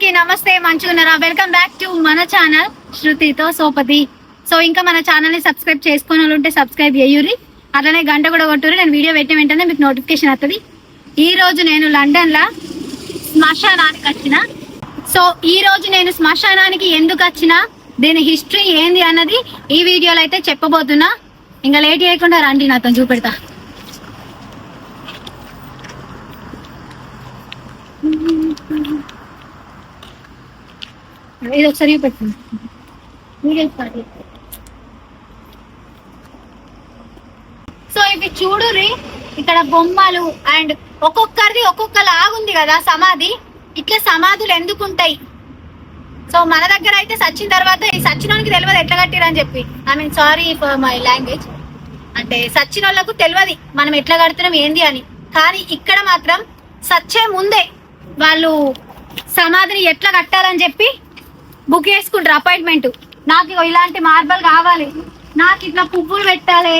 అందరికీ నమస్తే మంచుకున్నారా వెల్కమ్ బ్యాక్ టు మన ఛానల్ శృతితో సోపతి. సో ఇంకా మన ఛానల్ని సబ్స్క్రైబ్ చేసుకుని ఉంటే సబ్స్క్రైబ్ చేయురి అట్లనే గంట కూడా కొట్టురు నేను వీడియో పెట్టిన వెంటనే మీకు నోటిఫికేషన్ వస్తుంది ఈ రోజు నేను లండన్ లా శ్మశానానికి వచ్చిన. సో ఈ రోజు నేను శ్మశానానికి ఎందుకు వచ్చిన? దీని హిస్టరీ ఏంది అన్నది ఈ వీడియోలో అయితే చెప్పబోతున్నా. ఇంకా లేట్ చేయకుండా రండి నాతో చూపెడతా. ఇది ఒకసారి పెట్టండి మీరే స్టార్ట్ సో ఇవి చూడురి ఇక్కడ బొమ్మలు అండ్ ఒక్కొక్కరిది ఒక్కొక్క లాగుంది కదా సమాధి. ఇట్లా సమాధులు ఎందుకు ఉంటాయి సో మన దగ్గర అయితే సచ్చిన తర్వాత ఈ సచ్చినోనికి తెలియదు ఎట్లా కట్టిరని చెప్పి. I mean sorry for my language అంటే సచ్చిన వాళ్ళకు తెలియదు మనం ఎట్లా కడుతున్నాం ఏంది అని. కానీ ఇక్కడ మాత్రం సచ్చే ముందే వాళ్ళు సమాధిని ఎట్లా కట్టాలని చెప్పి బుక్ చేసుకుంటారు అపాయింట్మెంట్. నాకు ఇగో ఇలాంటి మార్బల్ కావాలి. నాకు ఇట్లా పువ్వులు పెట్టాలి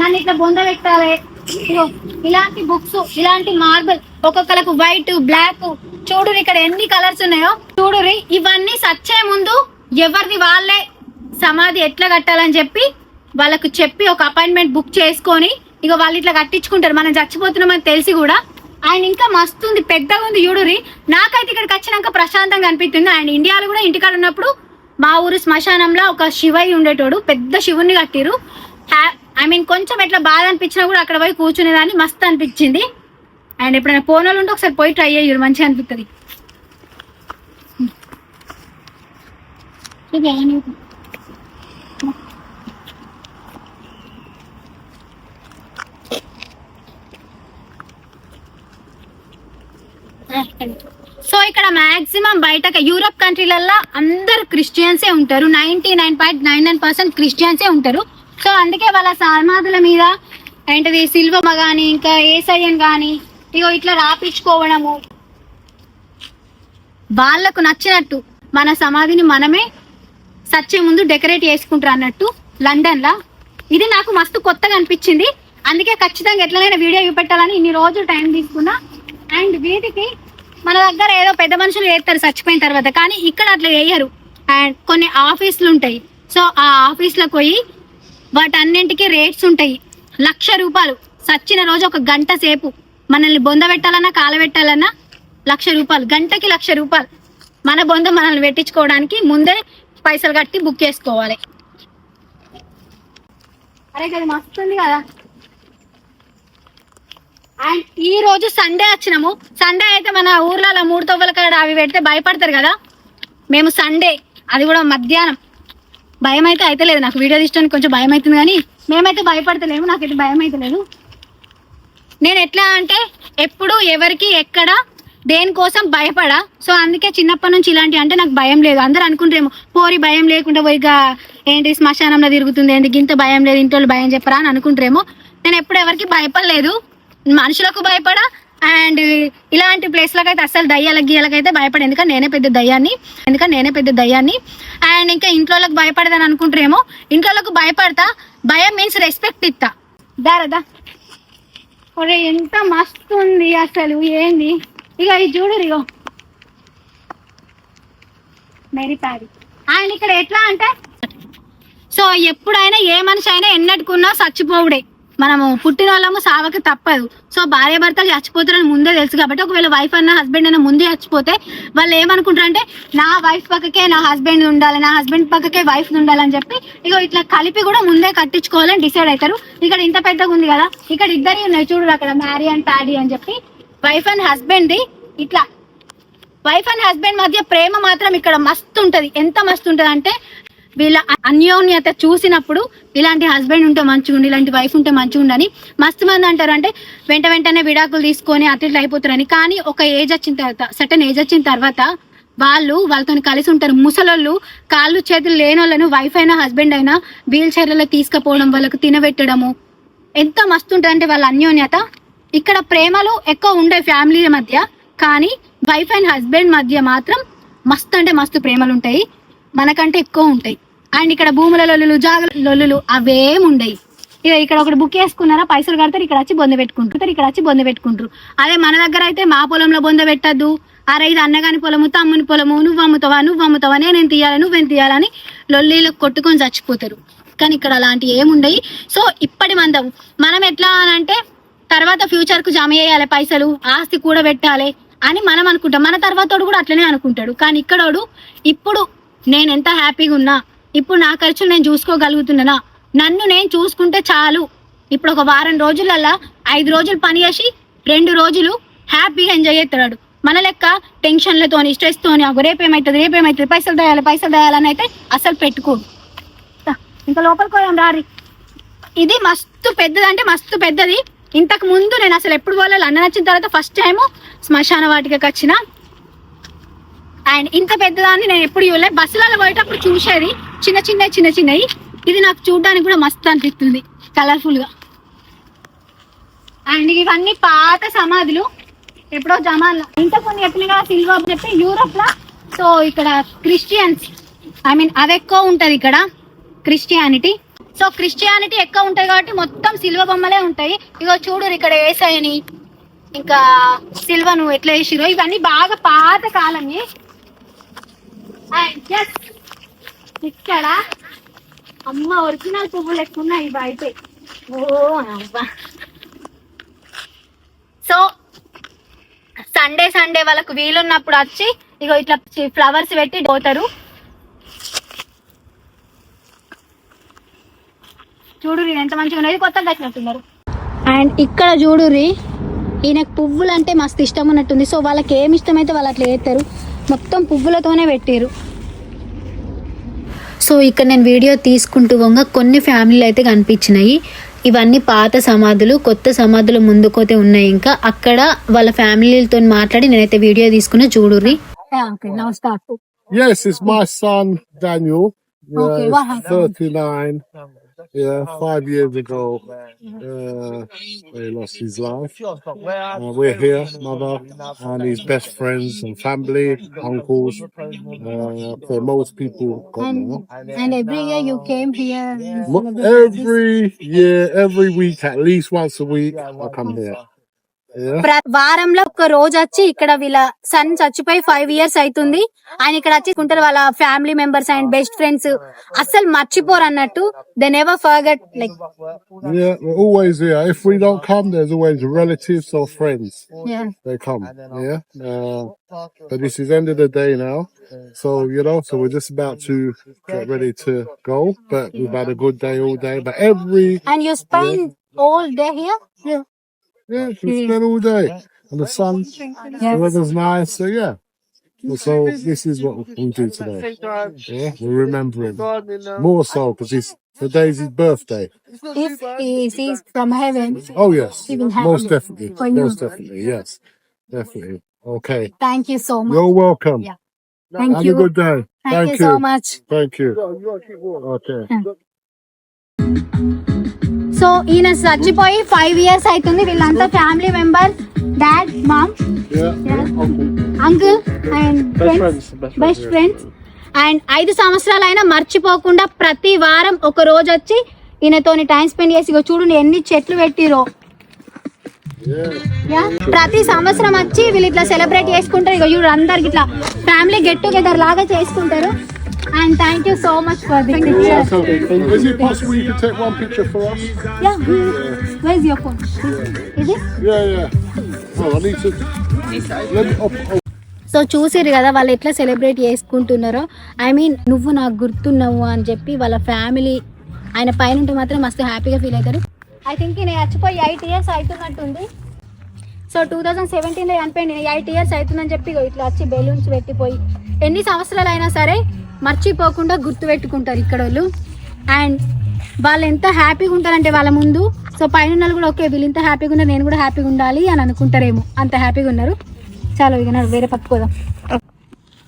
నన్ను ఇట్లా బొంద పెట్టాలి. ఇలాంటి బుక్స్ ఇలాంటి మార్బల్ ఒక్కొక్కలకు వైట్ బ్లాక్. చూడు ఇక్కడ ఎన్ని కలర్స్ ఉన్నాయో. చూడురి ఇవన్నీ సచ్చే ముందు ఎవరిది వాళ్ళే సమాధి ఎట్లా కట్టాలని చెప్పి వాళ్ళకు చెప్పి ఒక అపాయింట్మెంట్ బుక్ చేసుకొని ఇక వాళ్ళు ఇట్లా కట్టించుకుంటారు. మనం చచ్చిపోతున్నామని తెలిసి కూడా ఆయన ఇంకా మస్తు ఉంది పెద్దగా ఉంది. చూడురి నాకైతే ఇక్కడికి వచ్చినాక ప్రశాంతంగా అనిపిస్తుంది. ఆయన ఇండియాలో కూడా ఇంటికాడ ఉన్నప్పుడు మా ఊరు శ్మశానంలో ఒక శివయ్య ఉండేటోడు పెద్ద శివుణ్ణి కట్టిరు ఐ మీన్ కొంచెం ఎట్లా బాధ అనిపించినా కూడా అక్కడ పోయి కూర్చునేదాన్ని మస్తు అనిపించింది. అండ్ ఎప్పుడైనా పోనోళ్ళు ఉంటే ఒకసారి పోయి ట్రై అయ్యారు మంచిగా అనిపిస్తుంది సో ఇక్కడ మాక్సిమం బయట యూరప్ కంట్రీలల్లో అందరు క్రిస్టియన్సే ఉంటారు. Ninety nine point nine nine percent క్రిస్టియన్సే ఉంటారు. సో అందుకే వాళ్ళ సమాధుల మీద ఏంటిది సిల్వమ్మ కానీ ఇంకా ఏసయ్యన్ కానీ ఇగో ఇట్లా రాపించుకోవడము. వాళ్ళకు నచ్చినట్టు మన సమాధిని మనమే సచ్చే ముందు డెకరేట్ చేసుకుంటారు అన్నట్టు లండన్లో ఇది నాకు మస్తు కొత్తగా అనిపించింది. అందుకే ఖచ్చితంగా ఎట్లనైనా వీడియో చూపెట్టాలని ఇన్ని రోజులు టైం తీసుకున్నా. అండ్ వీటికి మన దగ్గర ఏదో పెద్ద మనుషులు చేస్తారు చచ్చిపోయిన తర్వాత. కానీ ఇక్కడ అట్లా వేయరు అండ్ కొన్ని ఆఫీసులు ఉంటాయి. సో ఆ ఆఫీస్లోకి పోయి వాటన్నింటికి రేట్స్ ఉంటాయి. లక్ష రూపాయలు. సచ్చిన రోజు ఒక గంట సేపు. మనల్ని బొంద పెట్టాలన్నా కాల పెట్టాలన్నా లక్ష రూపాయలు. గంటకి లక్ష రూపాయలు. మన బొంద మనల్ని పెట్టించుకోవడానికి ముందే పైసలు కట్టి బుక్ చేసుకోవాలి. అరే కదా మస్తుంది కదా. అండ్ ఈ రోజు సండే వచ్చినాము. సండే అయితే మన ఊర్లలో మూడు తవ్వల కాడ అవి పెడితే భయపడతారు కదా? మేము సండే అది కూడా మధ్యాహ్నం. భయం అయితే అయితే లేదు. నాకు వీడియో తీయడానికి కొంచెం భయం అవుతుంది కానీ మేమైతే భయపడతలేము. నాకైతే భయం అయితే లేదు. నేను ఎట్లా అంటే ఎప్పుడు ఎవరికి ఎక్కడ దేనికోసం భయపడా? సో అందుకే చిన్నప్పటి నుంచి ఇలాంటి అంటే నాకు భయం లేదు. అందరూ అనుకుంటారేమో పోరి భయం లేకుండా పోయి ఏంటి శ్మశానంలో తిరుగుతుంది ఎందుకు ఇంత భయం లేదు ఇంట్లో భయం చెప్పరా అని అనుకుంటారేమో. నేను ఎప్పుడు ఎవరికి భయపడలేదు. మనుషులకు భయపడ అండ్ ఇలాంటి ప్లేస్లకు అయితే అస్సలు దయ్యాలకు గీయాలకు అయితే ఎందుకంటే నేనే పెద్ద దయ్యాన్ని ఎందుకంటే నేనే పెద్ద దయ్యాన్ని. అండ్ ఇంకా ఇంట్లోకి భయపడదని అనుకుంటారేమో ఇంట్లోకి భయపడతా భయం మీన్స్ రెస్పెక్ట్ ఇస్తా. దారదా ఒరే ఎంత మస్తు ఉంది అసలు ఏంది? ఇక ఇది చూడరు ఇగో మెరీ ప్యారీ ఆయన ఇక్కడ ఎట్లా అంటే సో ఎప్పుడైనా ఏ మనిషి అయినా ఎన్నట్టుకున్నా చచ్చిపోవుడే. మనము పుట్టిన వాళ్ళము సావక తప్పదు. సో భార్య భర్తలు చచ్చిపోతారని ముందే తెలుసు కాబట్టి ఒకవేళ వైఫ్ అన్న హస్బెండ్ అన్న ముందే చచ్చిపోతే వాళ్ళు ఏమనుకుంటారు అంటే నా వైఫ్ పక్కకే నా హస్బెండ్ ఉండాలి నా హస్బెండ్ పక్కకే వైఫ్ ఉండాలని చెప్పి ఇక ఇట్లా కలిపి కూడా ముందే కట్టించుకోవాలని డిసైడ్ అవుతారు ఇక్కడ ఇంత పెద్దగా ఉంది కదా ఇక్కడ ఇద్దరి ఉన్నాయి చూడు అక్కడ మ్యారీ అండ్ ప్యాడీ అని చెప్పి. వైఫ్ అండ్ హస్బెండ్ది ఇట్లా. వైఫ్ అండ్ హస్బెండ్ మధ్య ప్రేమ మాత్రం ఇక్కడ మస్తు ఉంటుంది. ఎంత మస్తు ఉంటుంది అంటే వీళ్ళ అన్యోన్యత చూసినప్పుడు ఇలాంటి హస్బెండ్ ఉంటే మంచిగా ఉండి ఇలాంటి వైఫ్ ఉంటే మంచిగా ఉండని మస్తు మంది అంటారు. అంటే వెంట వెంటనే విడాకులు తీసుకొని అట్లా అయిపోతారని. కానీ ఒక ఏజ్ వచ్చిన తర్వాత సటన్ ఏజ్ వచ్చిన తర్వాత వాళ్ళు వాళ్ళతో కలిసి ఉంటారు. ముసలోళ్ళు కాళ్ళు చేతులు లేని వాళ్ళను వైఫ్ అయినా హస్బెండ్ అయినా వీల్ చైర్లలో తీసుకుపోవడం వాళ్ళకు తినబెట్టడము. ఎంత మస్తు ఉంటుంది అంటే వాళ్ళ అన్యోన్యత. ఇక్కడ ప్రేమలు ఎక్కువ ఉండే ఫ్యామిలీ మధ్య. కానీ వైఫ్ అండ్ హస్బెండ్ మధ్య మాత్రం మస్తు అంటే మస్తు ప్రేమలు ఉంటాయి. మనకంటే ఎక్కువ ఉంటాయి. అండ్ ఇక్కడ భూముల లొల్లులు జాగల లొల్లులు అవేం ఉండయి. ఇక ఇక్కడ ఒకటి బుక్ చేసుకున్నారా? పైసలు కడతారు ఇక్కడ వచ్చి బొంద పెట్టుకుంటారు. ఇక్కడ వచ్చి బొంద పెట్టుకుంటారు. అదే మన దగ్గర అయితే మా పొలంలో బొంద పెట్టద్దు. అరే ఇది అన్నగాని పొలము తమ్ముని పొలము నువ్వు అమ్ముతావా నువ్వు అమ్ముతావా నేను తీయాలి నువ్వేం తీయాలని లొల్లీలకు కొట్టుకొని చచ్చిపోతారు. కానీ ఇక్కడ అలాంటివి ఏముండయి సో ఇప్పటి మందం మనం ఎట్లా అని అంటే తర్వాత ఫ్యూచర్కు జమ చేయాలి పైసలు ఆస్తి కూడా పెట్టాలి అని మనం అనుకుంటాం. మన తర్వాతోడు కూడా అట్లనే అనుకుంటాడు. కానీ ఇక్కడోడు ఇప్పుడు నేను ఎంత హ్యాపీగా ఉన్నా ఇప్పుడు నా ఖర్చులు నేను చూసుకోగలుగుతున్నానా నన్ను నేను చూసుకుంటే చాలు. ఇప్పుడు ఒక వారం రోజులల్లా ఐదు రోజులు పని చేసి రెండు రోజులు హ్యాపీగా ఎంజాయ్ చేస్తాడు మన లెక్క టెన్షన్లతోని స్ట్రెస్తోని అగో రేపేమవుతుంది రేపేమవుతుంది పైసలు దయాలి పైసలు దయాలని అయితే అసలు పెట్టుకోడు. ఇంకా లోపలికి పోయాం రారి ఇది మస్తు పెద్దది అంటే మస్తు పెద్దది. ఇంతకు ముందు నేను అసలు ఎప్పుడు పోలేదు. అన్న నచ్చిన తర్వాత ఫస్ట్ టైం శ్మశాన వాటికకి వచ్చిన. అండ్ ఇంత పెద్దదాన్ని నేను ఎప్పుడు చూడలేదు బస్సులలో పోయేటప్పుడు చూసేది చిన్న చిన్న చిన్న చిన్నవి ఇది నాకు చూడడానికి కూడా మస్తు అనిపిస్తుంది కలర్ఫుల్గా అండ్ ఇవన్నీ పాత సమాధులు ఎప్పుడో జమాన్లో. ఇంత కొన్ని చెప్పిన సిల్వర్ అని చెప్పి యూరోప్లో. సో ఇక్కడ క్రిస్టియన్స్ ఐ మీన్ అది ఎక్కువ ఉంటది ఇక్కడ క్రిస్టియానిటీ. సో క్రిస్టియానిటీ ఎక్కువ ఉంటాయి కాబట్టి మొత్తం సిల్వ బొమ్మలే ఉంటాయి. ఇగో చూడు ఇక్కడ ఏసైని ఇంకా సిల్వను ఎట్లా వేసిరో ఇవన్నీ బాగా పాత కాలమే. అండ్ just ఇక్కడ అమ్మ ఒరిజినల్ పువ్వులు ఎక్కువ ఉన్నాయి బయట. ఓ అబ్బా. సో సండే సండే వాళ్ళకు వీలున్నప్పుడు వచ్చి ఇగో ఇట్లా ఫ్లవర్స్ పెట్టి పోతారు. చూడు ఎంత మంచిగా ఉన్నది కొత్తగా కట్టినట్టున్నారు. అండ్ ఇక్కడ చూడుర్రి ఈయనకు పువ్వులు అంటే మస్తు ఇష్టం ఉన్నట్టుంది. సో వాళ్ళకి ఏమి ఇష్టమైతే వాళ్ళు అట్లా వేస్తారు మొత్తం పువ్వులతోనే పెట్టారు సో ఇక్కడ నేను వీడియో తీసుకుంటూ వంగ కొన్ని ఫ్యామిలీలు అయితే కనిపించినాయి ఇవన్నీ పాత సమాధులు కొత్త సమాధులు ముందుకోతే ఉన్నాయి ఇంకా అక్కడ వాళ్ళ ఫ్యామిలీలతో మాట్లాడి నేనైతే వీడియో తీసుకున్న చూడుర్రి నమస్కారం Yes, it's my son Daniel. Okay, what happened? 39. Yeah, five years ago, uh, he lost his life. Uh, we're here, mother, and his best friends and family, uncles. Uh, so most people got now. And every year you came here. Mo- Every year, every week, at least once a week, I come here. Yeah. ప్ర- వారంలో ఒక రోజు వచ్చి ఇక్కడ వీళ్ళ sun చచ్చిపోయి five years అవుతుంది ఆయన ఇక్కడ వచ్చి ఉంటారు వాళ్ళ family members and best friends అస్సలు మర్చిపోరు అన్నట్టు they never forget like Yeah, we're always here. If we don't come, there's always relatives or friends. They come. Yeah. Uh, but this is end of the day now. So, you know, so we're just about to get ready to go. But we've had a good day all day. But every, and you spend all day here yeah, yeah, we spent all day, and the sun, the weather's nice. So yeah. So this is what we'll do today. Yeah, we'll remember him more so because today's his birthday. If he is from heaven, Oh yes, Even most definitely, most definitely, yes, definitely. Okay, thank you so much. you're welcome. Yeah. Thank Have you. a good day. Thank, you so much. Thank you. Okay. Hmm. So ఈయన చచ్చిపోయి five years అవుతుంది. వీళ్ళంతా family members dad mom. Uncle and friends best friends and ఐదు సంవత్సరాలు అయినా మర్చిపోకుండా ప్రతి వారం ఒక రోజు వచ్చి ఈయనతోని టైం స్పెండ్ చేసి చూడండి ఎన్ని చెట్లు పెట్టిరో. ప్రతి సంవత్సరం వచ్చి వీళ్ళు ఇట్లా సెలబ్రేట్ చేసుకుంటారు. ఇక చూడు అందరికి ఇట్లా ఫ్యామిలీ గెట్ టుగెదర్ లాగా చేసుకుంటారు. And thank you so much for the picture So, is it possible you could take one picture for us? Yeah wise your phone ఇది Yeah, yeah. Oh, I need to. Let me. Oh, oh. So చూసిరు కదా వాళ్ళు ఎట్లా celebrate చేసుకుంటున్నారో I mean నువ్వు నాకు గుర్తున్నావు అని చెప్పి వాళ్ళ ఫ్యామిలీ ఆయన పైన ఉంటే మాత్రం మస్తు హ్యాపీగా ఫీల్ అవుతారు ఐ థింక్ నేను చచ్చిపోయి ఎయిట్ ఇయర్స్ అవుతున్నట్టుంది సో టూ థౌజండ్ సెవెంటీన్లో చనిపోయింది నేను ఎయిట్ ఇయర్స్ అవుతుందని చెప్పి ఇగో ఇట్లా వచ్చి బెలూన్స్ పెట్టిపోయి ఎన్ని సంవత్సరాలు అయినా సరే మర్చిపోకుండా గుర్తు పెట్టుకుంటారు ఇక్కడ వాళ్ళు అండ్ వాళ్ళు ఎంత హ్యాపీగా ఉంటారంటే వాళ్ళ ముందు. సో పైన వాళ్ళు కూడా ఓకే వీళ్ళు ఇంత హ్యాపీగా ఉన్నారు నేను కూడా హ్యాపీగా ఉండాలి అని అనుకుంటారేమో. అంత హ్యాపీగా ఉన్నారు. చాలా ఇక వేరే పక్క పోదాం.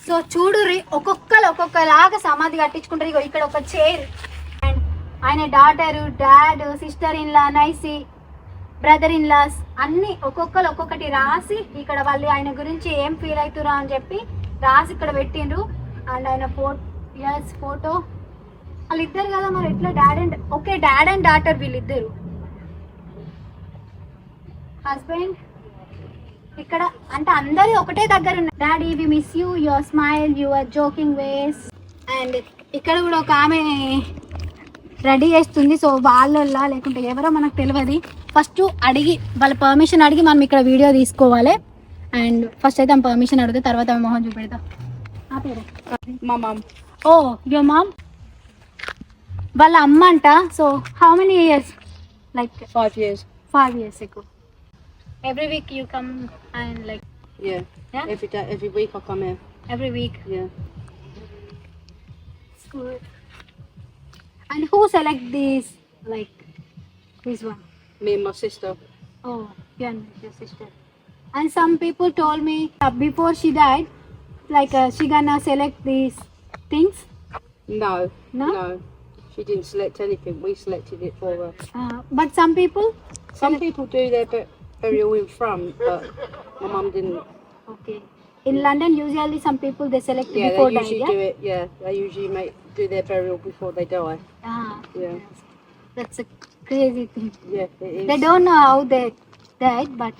సో చూడు ఒక్కొక్కరు ఒక్కొక్కలాగా సమాధి కట్టించుకుంటారు. ఇగో ఇక్కడ ఒక చైర్ అండ్ ఆయన daughter dad sister in law niece brother in laws అన్ని ఒక్కొక్కరు ఒక్కొక్కటి రాసి ఇక్కడ వాళ్ళు ఆయన గురించి ఏం ఫీల్ అవుతురా అని చెప్పి రాసి ఇక్కడ పెట్టిండ్రు. అండ్ ఆయన ఫోటో ఇయర్స్ ఫోటో. వాళ్ళిద్దరు కదా మరి ఎట్లా dad and okay dad and daughter వీళ్ళిద్దరు. హస్బెండ్ ఇక్కడ అంటే అందరూ ఒకటే దగ్గర ఉన్నారు. Daddy we miss you your smile your joking ways and ఇక్కడ కూడా ఒక ఆమె రెడీ చేస్తుంది. సో వాళ్ళ లేకుంటే ఎవరో మనకు తెలియదు ఫస్ట్ అడిగి వాళ్ళ పర్మిషన్ అడిగి మనం ఇక్కడ వీడియో తీసుకోవాలి. అండ్ ఫస్ట్ అయితే ఆమె పర్మిషన్ అడిగితే తర్వాత మొహం చూపెడతాం. ఆ పేరు My mum. Oh your mom వాళ్ళ అమ్మ అంట so how many years like Five years. Five years ఎక్కువ every week you come and like Yeah. Yeah? Every day, every week I come here. Every week Yeah. Good. And who select these like this one? Me and my sister. Oh, you and your sister. And some people told me uh, before she died, like uh, she gonna select these things. No. No? no. She didn't select anything. We selected it for her. Uh, but some people, Some people do their bu- burial in front, but my mum didn't. okay. In London, usually some people they select Yeah, before they die. usually Yeah. do it. Yeah, they usually make do their burial before they die. Ah, Yeah. that's a crazy thing. Yeah, it is. They don't know how they died, but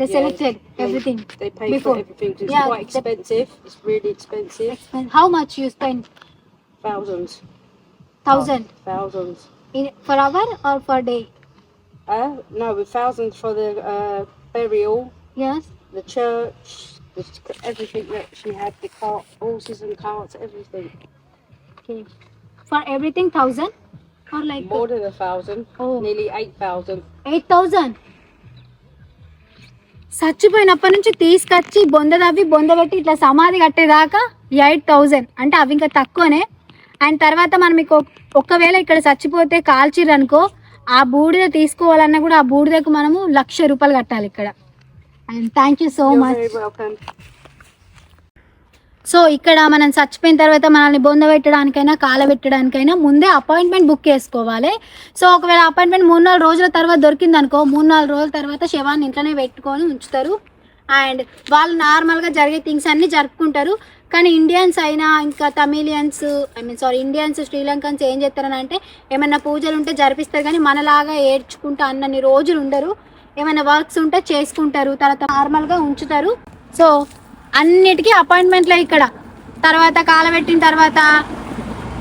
they yeah, selected they, everything. They pay before. for everything. It's yeah, quite expensive. The, it's really expensive. Expen- how much you spend? Thousands. Thousand. Oh, thousands. In for hour or for day? Uh, no, with thousands for the uh, burial. Yes. The church, the, everything that she had, the cart, horses and carts, everything. Okay. For everything, thousand? Or like more than a thousand. Oh. Nearly eight thousand. Eight thousand. చచ్చిపోయినప్పటి నుంచి తీసుకొచ్చి బొంద తవ్వి బొంద పెట్టి ఇట్లా సమాధి కట్టేదాకా eight thousand. అంటే అవి ఇంకా తక్కువనే. అండ్ తర్వాత మనం మీకు ఒకవేళ ఇక్కడ చచ్చిపోతే కాల్చిర్రు అనుకో ఆ బూడిద తీసుకోవాలన్నా కూడా ఆ బూడిదకు మనము లక్ష రూపాయలు కట్టాలి ఇక్కడ. And thank you so much. So ఇక్కడ మనం చచ్చిపోయిన తర్వాత మనల్ని బొంద పెట్టడానికైనా కాల పెట్టడానికైనా ముందే అపాయింట్మెంట్ బుక్ చేసుకోవాలి. సో ఒకవేళ అపాయింట్మెంట్ మూడు నాలుగు రోజుల తర్వాత దొరికింది అనుకో మూడు నాలుగు రోజుల తర్వాత శవాన్ని ఇంట్లోనే పెట్టుకొని ఉంచుతారు. అండ్ వాళ్ళు నార్మల్గా జరిగే థింగ్స్ అన్నీ జరుపుకుంటారు. కానీ ఇండియన్స్ అయినా ఇంకా Tamilians I mean sorry Indians Sri Lankans ఏం చేస్తారని అంటే ఏమైనా పూజలు ఉంటే జరిపిస్తారు కానీ మనలాగా ఏడ్చుకుంటూ అన్నన్ని రోజులు ఉండరు. ఏమైనా వర్క్స్ ఉంటే చేసుకుంటారు తర్వాత నార్మల్గా ఉంచుతారు. సో అన్నిటికీ అపాయింట్మెంట్లే ఇక్కడ. తర్వాత కాలబెట్టిన తర్వాత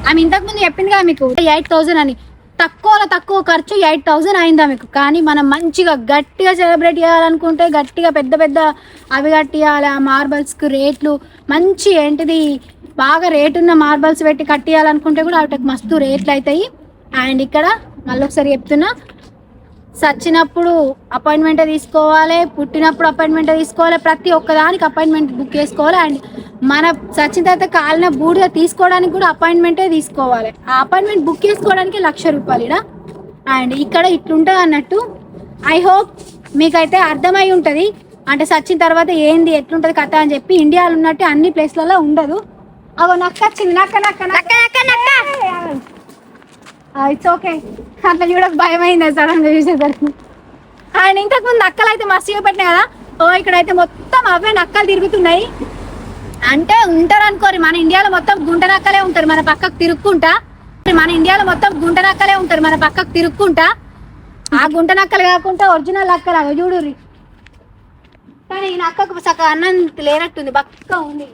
ఆమె ఇంతకుముందు చెప్పింది కదా మీకు ఎయిట్ థౌజండ్ అని. తక్కువలో తక్కువ ఖర్చు ఎయిట్ థౌజండ్ అయిందా మీకు? కానీ మనం మంచిగా గట్టిగా సెలబ్రేట్ చేయాలనుకుంటే గట్టిగా పెద్ద పెద్ద అవి కట్టియాలి ఆ మార్బల్స్కి రేట్లు. మంచి ఏంటిది బాగా రేట్ ఉన్న మార్బల్స్ పెట్టి కట్టియాలనుకుంటే కూడా వాటికి మస్తు రేట్లు అవుతాయి. అండ్ ఇక్కడ మళ్ళీ ఒకసారి చెప్తున్నా చచ్చినప్పుడు అపాయింట్మెంట్ తీసుకోవాలి పుట్టినప్పుడు అపాయింట్మెంట్ తీసుకోవాలి ప్రతి ఒక్కదానికి అపాయింట్మెంట్ బుక్ చేసుకోవాలి అండ్ మన చచ్చిన తర్వాత కాలిన బూడిద తీసుకోవడానికి కూడా అపాయింట్మెంటే తీసుకోవాలి. ఆ అపాయింట్మెంట్ బుక్ చేసుకోవడానికి లక్ష రూపాయలు ఈడ. అండ్ ఇక్కడ ఇట్లుంటుంది అన్నట్టు ఐ హోప్ మీకైతే అర్థమై ఉంటుంది. అంటే చచ్చిన తర్వాత ఏంది ఎట్లుంటుంది కథ అని చెప్పి ఇండియాలో ఉన్నట్టు అన్ని ప్లేస్లలో ఉండదు. అగో నక్క చిన్న నక్క నక్క. నక్క నక్క నక్క. Ah, ఇట్స్ ఓకే అట్లా చూడక భయం అయింది సడన్గా చూసేసరికి. Ah, ఆయన ఇంతకు ముందు నక్కలు అయితే మస్తు చూపెట్టినాయి కదా? ఓ ఇక్కడైతే మొత్తం అవే నక్కలు తిరుగుతున్నాయి. అంటే ఉంటారు అనుకోరు మన ఇండియాలో మొత్తం గుంట నక్కలే ఉంటారు. మన పక్కకు తిరుక్కుంటా. మన ఇండియాలో మొత్తం గుంట నక్కలే ఉంటారు. మన పక్కకు తిరుక్కుంటా. ఆ గుంట నక్కలు కాకుండా ఒరిజినల్ నక్కలు అవి చూడుర్రి. కానీ ఈ నక్కకు సగ అన్నం లేనట్టుంది. బక్క ఉంది.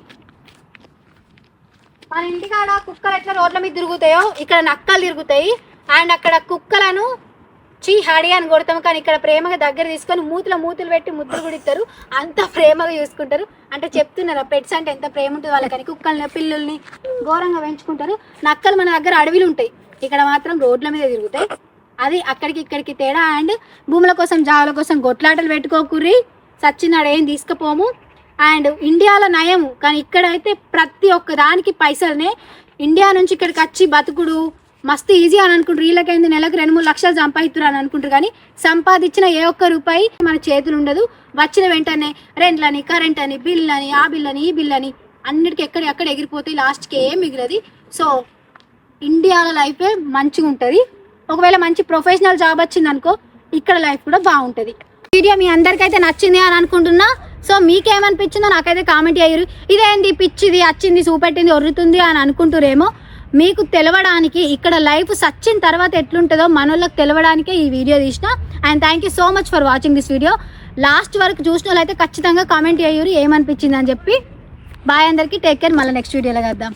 మన ఇంటికాడ కుక్కలు ఎట్లా రోడ్ల మీద తిరుగుతాయో ఇక్కడ నక్కలు తిరుగుతాయి. అండ్ అక్కడ కుక్కలను చీ హడి అని కొడతాం కానీ ఇక్కడ ప్రేమగా దగ్గర తీసుకొని మూతుల మూతులు పెట్టి ముద్దులు కూడా ఇస్తారు అంత ప్రేమగా చూసుకుంటారు. అంటే చెప్తున్నారు పెట్స్ అంటే ఎంత ప్రేమ ఉంటుంది వాళ్ళకని? కుక్కల్ని పిల్లుల్ని ఘోరంగా పెంచుకుంటారు. నక్కలు మన దగ్గర అడవిలు ఉంటాయి. ఇక్కడ మాత్రం రోడ్ల మీద తిరుగుతాయి. అది అక్కడికి ఇక్కడికి తేడా. అండ్ భూముల కోసం జావుల కోసం గొట్లాటలు పెట్టుకోకుర్రి. సచ్చినాడు ఏం తీసుకుపోము. అండ్ ఇండియాలో నయము కానీ ఇక్కడైతే ప్రతి ఒక్క దానికి పైసలనే ఇండియా నుంచి ఇక్కడికి వచ్చి బతుకుడు మస్తు ఈజీ అని అనుకుంటారు. వీళ్ళకైంది నెలకు రెండు మూడు లక్షలు సంపాదిస్తున్నారు అని అనుకుంటారు. కానీ సంపాదించిన ఏ ఒక్క రూపాయి మన చేతులు ఉండదు. వచ్చిన వెంటనే రెంట్లని కరెంట్ అని బిల్ అని ఆ బిల్ అని ఈ బిల్ అని అన్నిటికీ ఎక్కడ ఎక్కడ ఎగిరిపోతాయి లాస్ట్కి ఏం మిగిలది. సో ఇండియాలో లైఫే మంచిగా ఉంటుంది. ఒకవేళ మంచి ప్రొఫెషనల్ జాబ్ వచ్చింది అనుకో ఇక్కడ లైఫ్ కూడా బాగుంటుంది. వీడియో మీ అందరికైతే నచ్చింది అని అనుకుంటున్నా. సో మీకేమనిపించిందో నాకైతే కామెంట్ అయ్యారు ఇదేంది పిచ్చిది అచ్చింది చూపెట్టింది ఒర్రుతుంది అని అనుకుంటురేమో. మీకు తెలవడానికి ఇక్కడ లైఫ్ సచ్చిన తర్వాత ఎట్లుంటుందో మనోళ్ళకి తెలవడానికే ఈ వీడియో తీసిన. And thank you so much for watching this video last వరకు చూసిన వాళ్ళైతే ఖచ్చితంగా కామెంట్ అయ్యారు ఏమనిపించింది అని చెప్పి. బాయ్ అందరికీ టేక్ కేర్ మళ్ళీ నెక్స్ట్ వీడియోలో కద్దాం